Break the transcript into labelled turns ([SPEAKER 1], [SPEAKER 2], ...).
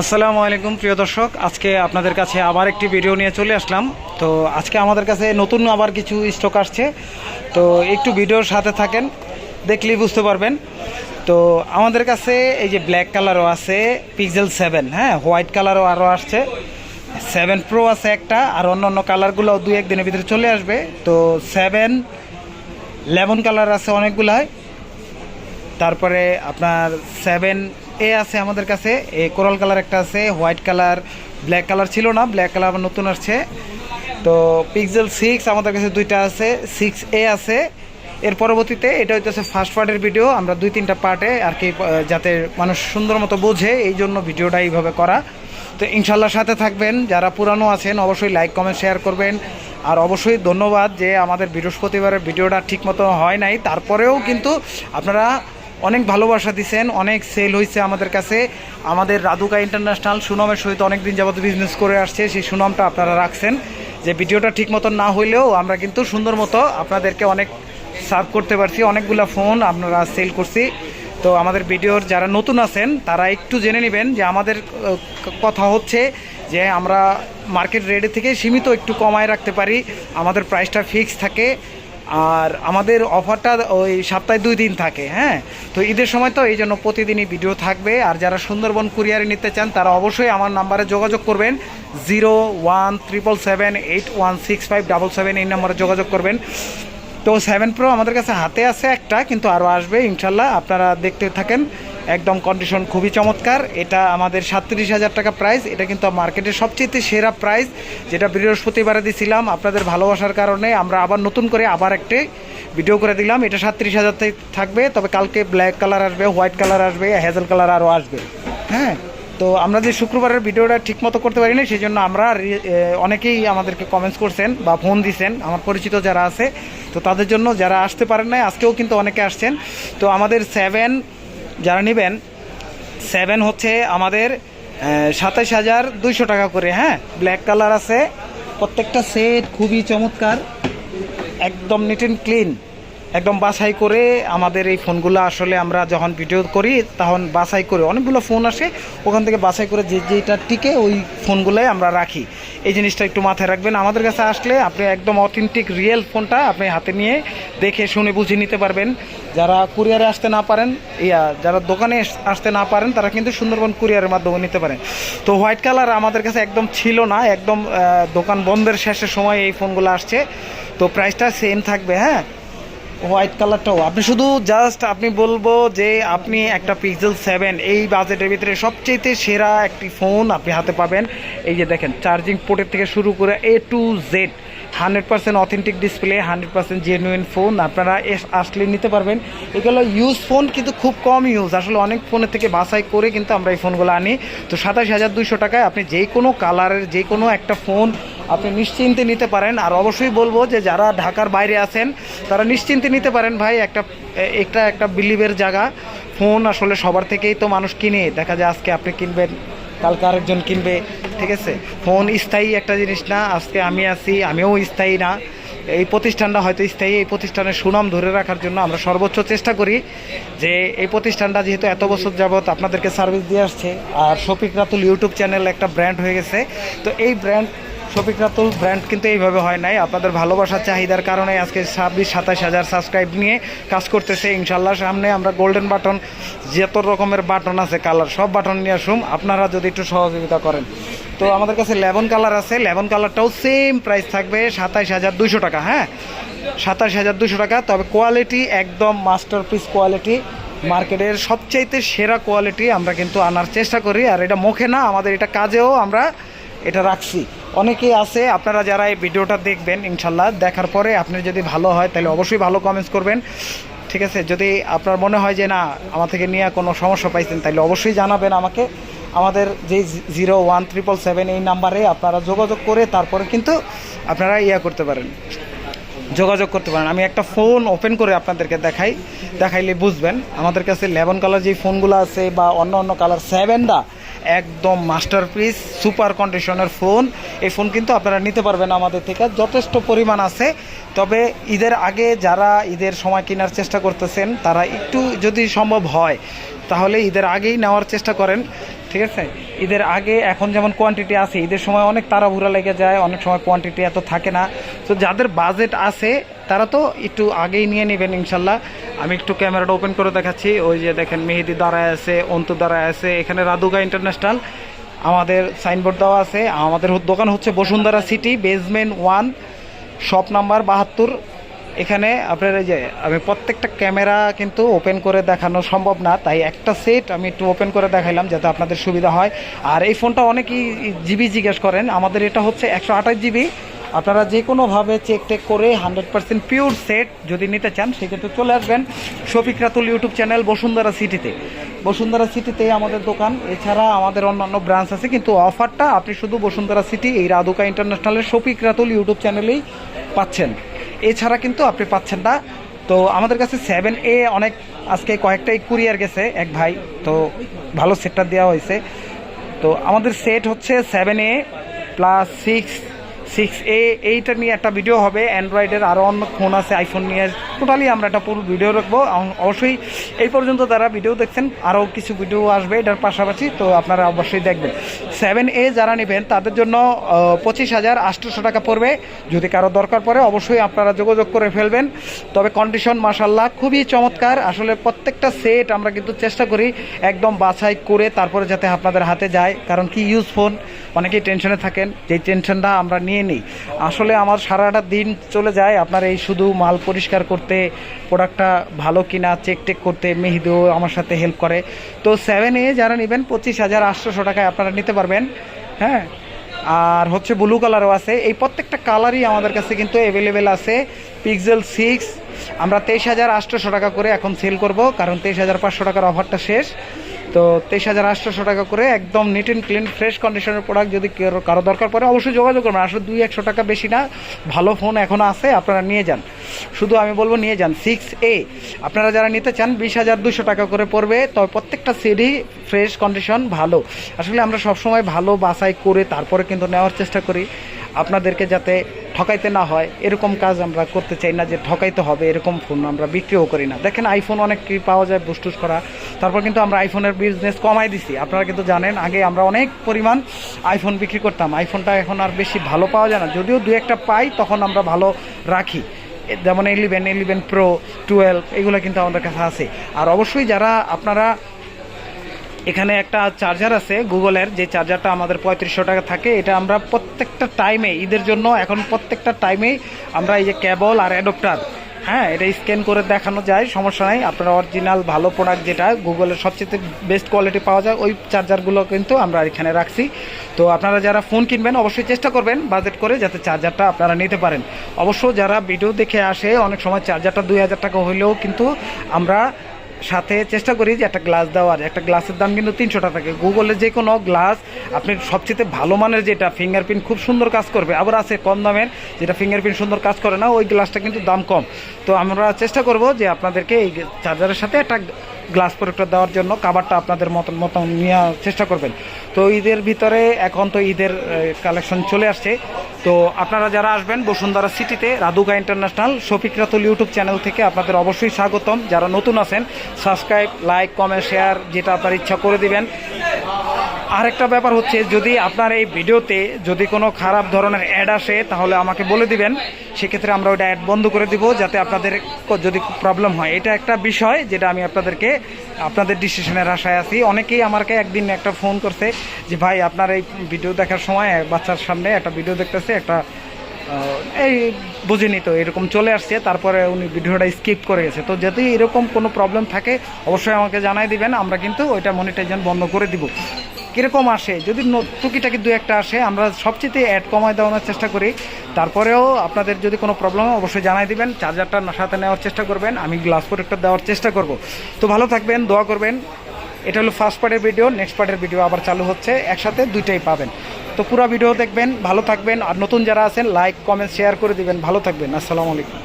[SPEAKER 1] আসসালামু আলাইকুম, প্রিয় দর্শক। আজকে আপনাদের কাছে আবার একটি ভিডিও নিয়ে চলে আসলাম। তো আজকে আমাদের কাছে নতুন আবার কিছু স্টক আসছে। তো একটু ভিডিওর সাথে থাকেন, দেখলেই বুঝতে পারবেন। তো আমাদের কাছে এই যে ব্ল্যাক কালারও আছে পিক্সেল সেভেন হ্যাঁ? হোয়াইট কালারও আরও আসছে। সেভেন প্রো আছে একটা, আর অন্য অন্য কালারগুলো দু একদিনের ভিতরে চলে আসবে। তো সেভেন লেমন কালার আছে অনেকগুলাই। তারপরে আপনার সেভেন এ আছে আমাদের কাছে, এ কোরাল কালার একটা আছে, হোয়াইট কালার, ব্ল্যাক কালার ছিল না, ব্ল্যাক কালার আবার নতুন আসছে। তো পিক্সেল সিক্স আমাদের কাছে দুইটা আছে সিক্স এ আছে। এর পরবর্তীতে এটা হইতেছে ফার্স্ট পার্টের ভিডিও আমরা দুই তিনটা পার্টে আর কি যাতে মানুষ সুন্দর মতো বোঝে, এই জন্য ভিডিওটা এইভাবে করা। তো ইনশাল্লাহ সাথে থাকবেন, যারা পুরানো আছেন, অবশ্যই লাইক কমেন্ট শেয়ার করবেন। আর অবশ্যই ধন্যবাদ যে আমাদের বৃহস্পতিবারের ভিডিওটা ঠিকমতো হয় নাই, তারপরেও কিন্তু আপনারা অনেক ভালোবাসা দিছেন, অনেক সেল হয়েছে আমাদের কাছে। আমাদের রাধুকা ইন্টারন্যাশনাল সুনামের সহিত অনেক দিন যাবত বিজনেস করে আসছে, সেই সুনামটা আপনারা রাখছেন। যে ভিডিওটা ঠিক মতো না হইলেও আমরা কিন্তু সুন্দর মতো আপনাদেরকে অনেক সার্ভ করতে পারছি, অনেকগুলো ফোন আপনারা সেল করছি। তো আমাদের ভিডিওর যারা নতুন আছেন, তারা একটু জেনে নেবেন যে আমাদের কথা হচ্ছে যে আমরা মার্কেট রেটে থেকে সীমিত একটু কমায় রাখতে পারি। আমাদের প্রাইসটা ফিক্স থাকে। আর আমাদের অফারটা ওই সপ্তাহে দুই দিন থাকে হ্যাঁ? তো ঈদের সময় তো এই জন্য প্রতিদিনই ভিডিও থাকবে। আর যারা সুন্দরবন কুরিয়ারে নিতে চান, তারা অবশ্যই আমার নাম্বারে যোগাযোগ করবেন। Zero one triple seven eight one six five double seven এই নাম্বারে যোগাযোগ করবেন। তো সেভেন প্রো আমাদের কাছে হাতে আছে একটা, কিন্তু আরও আসবে, ইনশাল্লাহ। আপনারা দেখতে থাকেন। একদম কন্ডিশন খুবই চমৎকার। এটা আমাদের সাতত্রিশ হাজার টাকা প্রাইস এটা কিন্তু মার্কেটের সবচেয়ে সেরা প্রাইস যেটা বৃহস্পতিবারে দিছিলাম আপনাদের ভালোবাসার কারণে। আমরা আবার নতুন করে আবার একটি ভিডিও করে দিলাম। এটা সাতত্রিশ হাজার থাকবে, তবে কালকে ব্ল্যাক কালার আসবে হোয়াইট কালার আসবে হ্যাজেল কালার আরও আসবে। হ্যাঁ তো আমরা যে শুক্রবারের ভিডিওটা ঠিক মতো করতে পারি না সেই জন্য আমরা অনেকেই আমাদেরকে কমেন্টস করছেন বা ফোন দিছেন, আমার পরিচিত যারা আছে। তো তাদের জন্য যারা আসতে পারেন নাই, আজকেও কিন্তু অনেকে আসছেন। তো আমাদের সেভেন যারা নেবেন সেভেন হচ্ছে আমাদের সাতাশ হাজার দুইশো টাকা করে হ্যাঁ? ব্ল্যাক কালার আছে। প্রত্যেকটা সেট খুবই চমৎকার, একদম নিট অ্যান্ড ক্লিন একদম বাছাই করে আমাদের এই ফোনগুলো আসলে আমরা যখন ভিডিও করি, তখন বাছাই করে অনেকগুলো ফোন আসে। ওখান থেকে বাছাই করে যে যেটা টিকে ওই ফোনগুলোই আমরা রাখি। এই জিনিসটা একটু মাথায় রাখবেন। আমাদের কাছে আসলে আপনি একদম অথেন্টিক রিয়েল ফোনটা আপনি হাতে নিয়ে দেখে শুনে বুঝে নিতে পারবেন। যারা কুরিয়ারে আসতে না পারেন, ইয়া, যারা দোকানে আসতে না পারেন, তারা কিন্তু সুন্দরবন কুরিয়ারের মাধ্যমে নিতে পারেন। তো হোয়াইট কালার আমাদের কাছে একদম ছিল না, একদম দোকান বন্ধের শেষের সময় এই ফোনগুলো আসছে। তো প্রাইসটা সেম থাকবে হ্যাঁ? হোয়াইট কালারটাও আপনি শুধু জাস্ট আপনি বলব যে আপনি একটা পিক্সেল সেভেন এই বাজেটের ভিতরে সবচেয়ে সেরা একটি ফোন আপনি হাতে পাবেন। এই যে দেখেন চার্জিং পোর্টের থেকে শুরু করে A to Z hundred percent authentic display hundred percent genuine phone আপনারা আসলে নিতে পারবেন। এগুলো ইউজ ফোন কিন্তু খুব কম ইউজ আসলে অনেক ফোনের থেকে বাছাই করে কিন্তু আমরা এই ফোনগুলো আনি। তো সাতাশ হাজার দুইশো টাকায় আপনি যে কোনো কালারের যে কোনো একটা ফোন আপনি নিশ্চিন্তে নিতে পারেন। আর অবশ্যই বলব যে যারা ঢাকার বাইরে আছেন, তারা নিশ্চিন্তে নিতে পারেন ভাই। একটা একটা একটা বিলিভের জায়গা, ফোন আসলে সবার থেকেই তো মানুষ কিনে। দেখা যায় আজকে আপনি কিনবেন, কালকে আরেকজন কিনবে, ঠিক আছে? ফোন স্থায়ী একটা জিনিস না, আজকে আমি আছি, আমিও স্থায়ী না। এই প্রতিষ্ঠানটা হয়তো স্থায়ী, এই প্রতিষ্ঠানের সুনাম ধরে রাখার জন্য আমরা সর্বোচ্চ চেষ্টা করি যে এই প্রতিষ্ঠানটা যেহেতু এত বছর যাবৎ আপনাদেরকে সার্ভিস দিয়ে আসছে, আর শফিক রাতুল ইউটিউব চ্যানেল একটা ব্র্যান্ড হয়ে গেছে। তো এই ব্র্যান্ড শফিক রাতুল ব্র্যান্ড কিন্তু এইভাবে হয় নাই। আপনাদের ভালোবাসার চাহিদার কারণে আজকে ছাব্বিশ সাতাশ হাজার সাবস্ক্রাইব নিয়ে কাজ করতেছে। ইনশাল্লাহ সামনে আমরা গোল্ডেন বাটন যত রকমের বাটন আছে কালার সব বাটন নিয়ে আসুন। আপনারা যদি একটু সহযোগিতা করেন। তো আমাদের কাছে লেবন কালার আছে। লেবন কালারটাও সেম প্রাইস থাকবে সাতাইশ হাজার দুশো টাকা হ্যাঁ? সাতাশ হাজার দুশো টাকা। তবে কোয়ালিটি একদম মাস্টার পিস কোয়ালিটি মার্কেটের সবচাইতে সেরা কোয়ালিটি আমরা কিন্তু আনার চেষ্টা করি। আর এটা মুখে না, আমাদের এটা কাজেও আমরা এটা রাখছি। অনেকেই আছে, আপনারা যারা এই ভিডিওটা দেখবেন, ইনশাল্লাহ দেখার পরে আপনি যদি ভালো হয়, তাহলে অবশ্যই ভালো কমেন্টস করবেন। ঠিক আছে? যদি আপনার মনে হয় যে না, আমার থেকে নিয়ে কোনো সমস্যা পাইছেন, তাহলে অবশ্যই জানাবেন আমাকে। আমাদের যে জিরো ওয়ান ট্রিপল সেভেন এই নাম্বারে আপনারা যোগাযোগ করে তারপরে কিন্তু আপনারা ইয়া করতে পারেন। যোগাযোগ করতে পারেন। আমি একটা ফোন ওপেন করে আপনাদেরকে দেখাই। দেখাইলে বুঝবেন। আমাদের কাছে লেভেন কালার যে ফোনগুলো আছে বা অন্য অন্য কালার সেভেনটা একদম মাস্টারপিস সুপার কন্ডিশনের ফোন এই ফোন কিন্তু আপনারা নিতে পারবেন আমাদের থেকে, যথেষ্ট পরিমাণ আছে। তবে ঈদের আগে যারা ঈদের সময় কেনার চেষ্টা করতেছেন, তারা একটু যদি সম্ভব হয়, তাহলে ঈদের আগেই নেওয়ার চেষ্টা করেন। ঠিক আছে? ঈদের আগে এখন যেমন কোয়ান্টিটি আছে, ঈদের সময় অনেক তাড়াহুড়া লেগে যায়, অনেক সময় কোয়ান্টিটি এত থাকে না। তো যাদের বাজেট আছে তারা তো একটু আগেই নিয়ে নেবেন ইনশাল্লাহ। আমি একটু ক্যামেরাটা ওপেন করে দেখাচ্ছি। ওই যে দেখেন, মেহেদি দাঁড়ায় আছে, অন্তু দাঁড়ায় আছে, এখানে রাদুগা ইন্টারন্যাশনাল আমাদের সাইনবোর্ড দেওয়া আছে। আমাদের দোকান হচ্ছে Bashundhara city basement one shop number বাহাত্তর। এখানে আপনার এই যে, আমি প্রত্যেকটা ক্যামেরা কিন্তু ওপেন করে দেখানো সম্ভব না, তাই একটা সেট আমি একটু ওপেন করে দেখাইলাম যাতে আপনাদের সুবিধা হয়। আর এই ফোনটা অনেকেই জিবি জিজ্ঞেস করেন, আমাদের এটা হচ্ছে একশো আঠাশ জিবি। আপনারা যে কোনোভাবে চেক টেক করে হান্ড্রেড পার্সেন্ট পিওর সেট যদি নিতে চান, সেক্ষেত্রে চলে আসবেন শফিক রাতুল ইউটিউব চ্যানেল বসুন্ধরা সিটিতে। বসুন্ধরা সিটিতে আমাদের দোকান, এছাড়া আমাদের অন্যান্য ব্রাঞ্চ আছে, কিন্তু অফারটা আপনি শুধু বসুন্ধরা সিটি, এই রাধুকা ইন্টারন্যাশনালের শফিক রাতুল ইউটিউব চ্যানেলেই পাচ্ছেন। এছাড়া কিন্তু আপনি পাচ্ছেন না। তো আমাদের কাছে সেভেন এ অনেক, আজকে কয়েকটাই কুরিয়ার গেছে, এক ভাই, তো ভালো সেটটা দেওয়া হয়েছে। তো আমাদের সেট হচ্ছে seven A plus six six A এইটা নিয়ে একটা ভিডিও হবে। অ্যান্ড্রয়েডের আরও অন্য ফোন আছে আইফোন নিয়ে। টোটালি আমরা একটা পুরো ভিডিও রাখব। অবশ্যই এই পর্যন্ত যারা ভিডিও দেখছেন আরও কিছু ভিডিও আসবে এটার পাশাপাশি, তো আপনারা অবশ্যই দেখবেন। সেভেন এ যারা নেবেন, তাদের জন্য পঁচিশ হাজার আটশোশো টাকা পড়বে। যদি কারও দরকার পড়ে, অবশ্যই আপনারা যোগাযোগ করে ফেলবেন। তবে কন্ডিশন মাসাল্লাহ খুবই চমৎকার। আসলে প্রত্যেকটা সেট আমরা কিন্তু চেষ্টা করি একদম বাছাই করে তারপরে যাতে আপনাদের হাতে যায়। কারণ কি ইউজ ফোন অনেকেই টেনশনে থাকেন। যেই টেনশনটা আমরা নিয়ে নিই আসলে আমার সারাটা দিন চলে যায় আপনার এই শুধু মাল পরিষ্কার করতে প্রোডাক্টটা ভালো কিনা চেক টেক করতে, মেহিদিও আমার সাথে হেল্প করে। তো সেভেন এ যারা নেবেন, পঁচিশ হাজার আটশোশো টাকায় আপনারা নিতে পারবেন হ্যাঁ? আর হচ্ছে ব্লু কালারও আছে। এই প্রত্যেকটা কালারই আমাদের কাছে কিন্তু অ্যাভেলেবেল আছে। পিক্সেল সিক্স আমরা তেইশ হাজার আটশোশো টাকা করে এখন সেল করব, কারণ তেইশ হাজার পাঁচশো টাকার অফারটা শেষ। তো তেইশ হাজার আটশোশো টাকা করে একদম নিট অ্যান্ড ক্লিন ফ্রেশ কন্ডিশনের প্রোডাক্ট যদি কারও কারও দরকার পড়ে, অবশ্যই যোগাযোগ করবেন। আসলে দুই একশো টাকা বেশি না, ভালো ফোন এখনও আছে, আপনারা নিয়ে যান। শুধু আমি বলব নিয়ে যান। সিক্স এ আপনারা যারা নিতে চান, বিশ হাজার দুশো টাকা করে পড়বে, তবে প্রত্যেকটা সিডি ফ্রেশ কন্ডিশন ভালো। আসলে আমরা সবসময় ভালো বাছাই করে তারপরে কিন্তু নেওয়ার চেষ্টা করি। আপনাদেরকে যাতে ঠকাইতে না হয়, এরকম কাজ আমরা করতে চাই না যে ঠকাইতে হবে, এরকম ফোন আমরা বিক্রিও করি না। দেখেন আইফোন অনেক পাওয়া যায়, বুস্টুস করা। তারপর কিন্তু আমরা আইফোনের বিজনেস কমাই দিছি। আপনারা কিন্তু জানেন, আগে আমরা অনেক পরিমাণ আইফোন বিক্রি করতাম। আইফোনটা এখন আর বেশি ভালো পাওয়া যায় না। যদিও দু একটা পাই, তখন আমরা ভালো রাখি। যেমন ইলেভেন ইলেভেন প্রো টুয়েলভ এগুলো কিন্তু আমাদের কাছে আছে। আর অবশ্যই যারা আপনারা এখানে একটা চার্জার আছে গুগলের, যে চার্জারটা আমাদের পঁয়ত্রিশশো টাকা থাকে, এটা আমরা প্রত্যেকটা টাইমে ঈদের জন্য এখন প্রত্যেকটা টাইমেই আমরা এই যে কেবল আর অ্যাডপ্টার হ্যাঁ এটা স্ক্যান করে দেখানো যায়, সমস্যা নাই। আপনারা অরিজিনাল ভালো প্রোডাক্ট যেটা গুগলের সবচেয়ে বেস্ট কোয়ালিটি পাওয়া যায়, ওই চার্জারগুলো কিন্তু আমরা এখানে রাখছি। তো আপনারা যারা ফোন কিনবেন, অবশ্যই চেষ্টা করবেন বাজেট করে যাতে চার্জারটা আপনারা নিতে পারেন। অবশ্য যারা ভিডিও দেখে আসে, অনেক সময় চার্জারটা দুই হাজার টাকা হইলেও কিন্তু আমরা সাথে চেষ্টা করি যে একটা গ্লাস দেওয়ার। একটা গ্লাসের দাম কিন্তু তিনশো টাকা থাকে। গুগলের যে কোনো গ্লাস আপনি সবচেয়ে ভালো মানের যেটা ফিঙ্গারপ্রিন্ট খুব সুন্দর কাজ করবে। আবার আছে কম দামের, যেটা ফিঙ্গারপ্রিন্ট সুন্দর কাজ করে না, ওই গ্লাসটা কিন্তু দাম কম। তো আমরা চেষ্টা করব যে আপনাদেরকে এই চার্জারের সাথে একটা গ্লাস প্রোডাক্টটা দেওয়ার জন্য কাবারটা আপনাদের মতন মতন নেওয়ার চেষ্টা করবেন। তো ঈদের ভিতরে এখন তো ঈদের কালেকশন চলে আসছে। তো আপনারা যারা আসবেন বসুন্ধরা সিটিতে রাধুগা international, Shafiq Ratul YouTube channel থেকে আপনাদের অবশ্যই স্বাগতম। যারা নতুন আছেন সাবস্ক্রাইব লাইক কমেন্ট শেয়ার যেটা আপনার ইচ্ছা করে দিবেন। আরেকটা ব্যাপার হচ্ছে, যদি আপনার এই ভিডিওতে যদি কোনো খারাপ ধরনের অ্যাড আসে, তাহলে আমাকে বলে দিবেন। সেক্ষেত্রে আমরা ওইটা অ্যাড বন্ধ করে দিব, যাতে আপনাদের যদি প্রবলেম হয়। এটা একটা বিষয় যেটা আমি আপনাদেরকে, আপনাদের ডিসিশনের আশায় আছি। অনেকেই আমাকে একদিন একটা ফোন করছে যে, ভাই, আপনার এই ভিডিও দেখার সময় বাচ্চার সামনে একটা ভিডিও দেখতেছে, একটা এই বুঝিনি তো, এরকম চলে আসছে। তারপরে উনি ভিডিওটা স্কিপ করে গেছে। তো যদি এরকম কোনো প্রবলেম থাকে, অবশ্যই আমাকে জানাই দিবেন। আমরা কিন্তু ওইটা মনিটাইজেশন বন্ধ করে দিব। কীরকম আসে? যদি টুকিটাকি দু একটা আসে, আমরা সবচেয়ে অ্যাড কমায় দেওয়ানোর চেষ্টা করি। তারপরেও আপনাদের যদি কোনো প্রবলেম অবশ্যই জানাই দিবেন। চার্জারটা সাথে নেওয়ার চেষ্টা করবেন। আমি গ্লাস প্রোটেক্টর দেওয়ার চেষ্টা করব। তো ভালো থাকবেন, দোয়া করবেন। এটা হলো ফার্স্ট পার্টের ভিডিও নেক্সট পার্টের ভিডিও আবার চালু হচ্ছে। একসাথে দুইটাই পাবেন। তো পুরো ভিডিও দেখবেন, ভালো থাকবেন। আর নতুন যারা আছেন লাইক কমেন্ট শেয়ার করে দিবেন। ভালো থাকবেন। আসসালামু আলাইকুম।